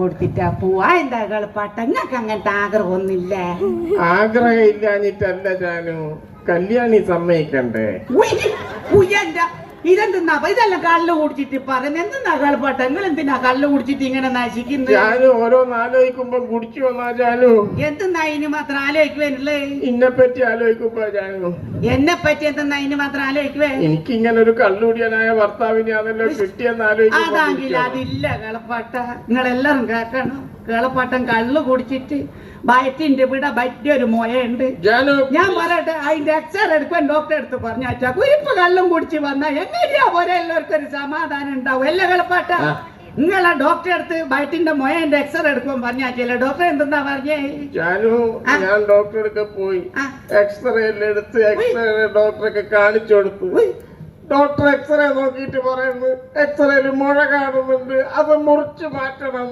കൊടുത്തിട്ടാ പോവാ. എന്താ കളിപ്പാട്ട നിങ്ങൾക്ക് അങ്ങനത്തെ ആഗ്രഹമൊന്നുമില്ല. ആഗ്രഹം ഇല്ലാഞ്ഞിട്ടല്ല ജാനു കല്യാണി സമ്മതിക്കണ്ടേ? ഇതെന്തെന്നാ? ഇതെല്ലാം കള്ളു കുടിച്ചിട്ട് പറയുന്നത് എന്തെന്നാ കളിപ്പാട്ട് നിങ്ങൾ എന്തിനാ കള്ളു കുടിച്ചിട്ട് ഇങ്ങനെ നശിക്കുന്നത് ജാനു ഓരോന്ന് ആലോചിക്കുമ്പോ കുടിച്ചു എന്തെന്നാ ഇനി മാത്രം ആലോചിക്കുവേനല്ലേ ഇന്നെ പറ്റി ആലോചിക്കുമ്പോ ജാനു എന്നെ പറ്റി എന്തെന്നാ ഇനി മാത്രം ആലോചിക്കുവേ? എനിക്കിങ്ങനെ ഒരു കള്ളുടിയനായ ഭർത്താവിനെ അതല്ലോ കിട്ടിയെന്ന് അതാണെങ്കിൽ ആലോചിക്കുമ്പോ അതില്ല കളപ്പാട്ട നിങ്ങളെല്ലാരും കേൾക്കണം. കളപ്പാട്ടം കള്ളു കുടിച്ചിട്ട് ബയറ്റിന്റെ വിട പറ്റിയൊരു ഒരു മോയുണ്ട് ഞാൻ പറയട്ടെ അതിന്റെ എക്സ്റേ എടുക്കാൻ ഡോക്ടറെ അടുത്ത് പറഞ്ഞാച്ചാ കുരിപ്പ് കള്ളും കുടിച്ച് വന്നാ എങ്ങനെയാ പോലെ എല്ലാവർക്കും ഒരു സമാധാനം ഉണ്ടാവും. എല്ലാ കളപ്പാട്ട. നിങ്ങളെ ഡോക്ടറെ അടുത്ത് വയറ്റിന്റെ മുയന്റെ എക്സ്റേ എടുക്കുമ്പോൾ പറഞ്ഞാച്ചില്ല ഡോക്ടർ എന്തെന്നാ പറഞ്ഞേ? ജാനു ഞാൻ ഡോക്ടറെ അടുക്ക പോയി. എക്സ്റേ എടുത്ത് എക്സ്റേ ഡോക്ടറൊക്കെ കാണിച്ചു കൊടുത്തു. ഡോക്ടർ എക്സ്റേ നോക്കിയിട്ട് പറയുന്നു എക്സ്റേയിൽ മുഴ കാണുന്നുണ്ട് അത് മുറിച്ചു മാറ്റണം